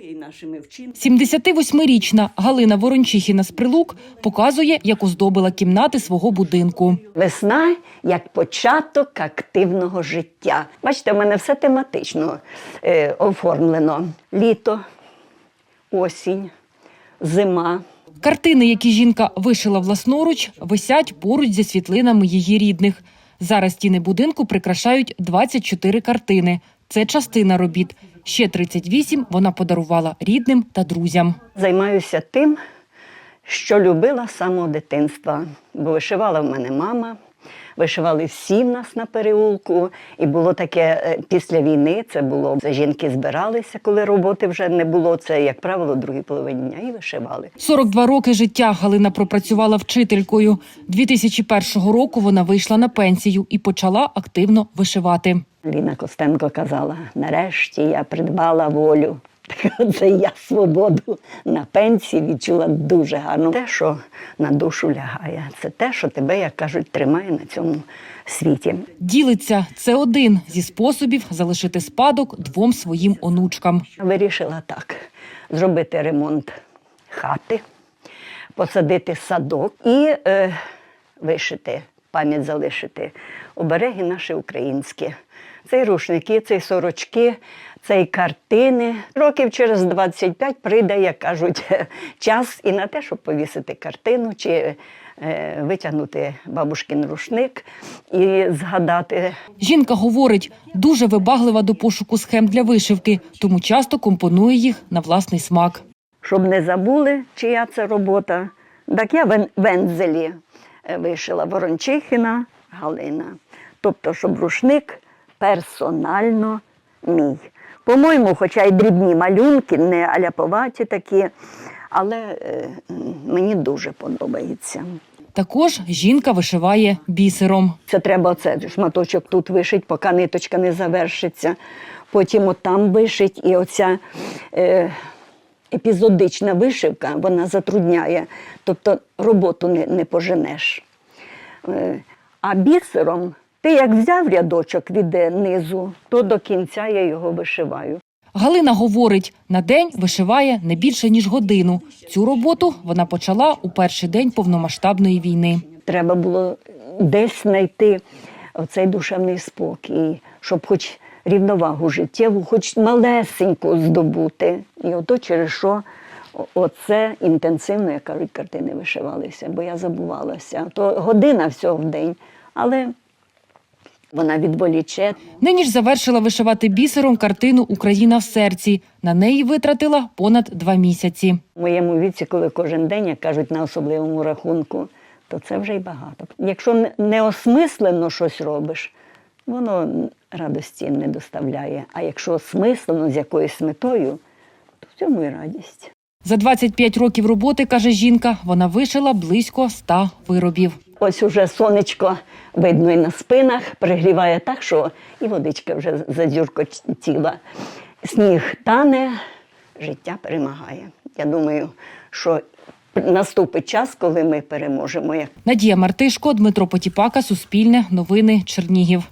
і нашими вчинками. 78-річна Галина Ворончихіна з Прилук показує, як оздобила кімнати свого будинку. Весна як початок активного життя. Бачите, у мене все тематично е, оформлено: літо, осінь, зима. Картини, які жінка вишила власноруч, висять поруч зі світлинами її рідних. Зараз стіни будинку прикрашають 24 картини. Це частина робіт. Ще 38 вона подарувала рідним та друзям. Займаюся тим, що любила з самого дитинства. Бо вишивала в мене мама, вишивали всі в нас на переулку. І було таке е, після війни, це було жінки збиралися, коли роботи вже не було. Це, як правило, в другій половині дня і вишивали. 42 роки життя Галина пропрацювала вчителькою. 2001 року вона вийшла на пенсію і почала активно вишивати. Ліна Костенко казала: нарешті я придбала волю. Це я свободу на пенсії відчула дуже гарно. Те, що на душу лягає, це те, що тебе, як кажуть, тримає на цьому світі. Ділиться це один зі способів залишити спадок двом своїм онучкам. Вирішила так: зробити ремонт хати, посадити садок і е, вишити, пам'ять залишити. Обереги наші українські. Це й рушники, це й сорочки, це картини. Років через 25 прийде, як кажуть, час і на те, щоб повісити картину чи е, витягнути бабушкин рушник і згадати Жінка говорить, дуже вибаглива до пошуку схем для вишивки, тому часто компонує їх на власний смак. щоб не забули, чия це робота. Так я вен- вензелі е, вишила Ворончихина Галина. Тобто, щоб рушник персонально мій. По-моєму, хоча й дрібні малюнки, не аляповаті такі, але е, мені дуже подобається. Також жінка вишиває бісером. Це треба оце шматочок тут вишить, поки ниточка не завершиться. Потім отам вишить, і оця е, епізодична вишивка вона затрудняє, тобто роботу не, не поженеш. Е, а бісером ти як взяв рядочок від низу, то до кінця я його вишиваю. Галина говорить, на день вишиває не більше ніж годину. Цю роботу вона почала у перший день повномасштабної війни. Треба було десь знайти оцей душевний спокій, щоб хоч рівновагу життєву, хоч малесеньку здобути. І ото через що оце інтенсивно, як кажуть, картини вишивалися, бо я забувалася. То година всього в день, але вона відволіче. Нині ж завершила вишивати бісером картину Україна в серці. На неї витратила понад два місяці. В моєму віці, коли кожен день, як кажуть, на особливому рахунку, то це вже й багато. Якщо не- неосмислено щось робиш, воно радості не доставляє. А якщо осмислено з якоюсь метою, то в цьому і радість. За 25 років роботи, каже жінка, вона вишила близько ста виробів. Ось уже сонечко видно і на спинах, пригріває так, що і водичка вже задзюркотіла. Сніг тане, життя перемагає. Я думаю, що наступить час, коли ми переможемо. Надія Мартишко, Дмитро Потіпака, Суспільне, Новини, Чернігів.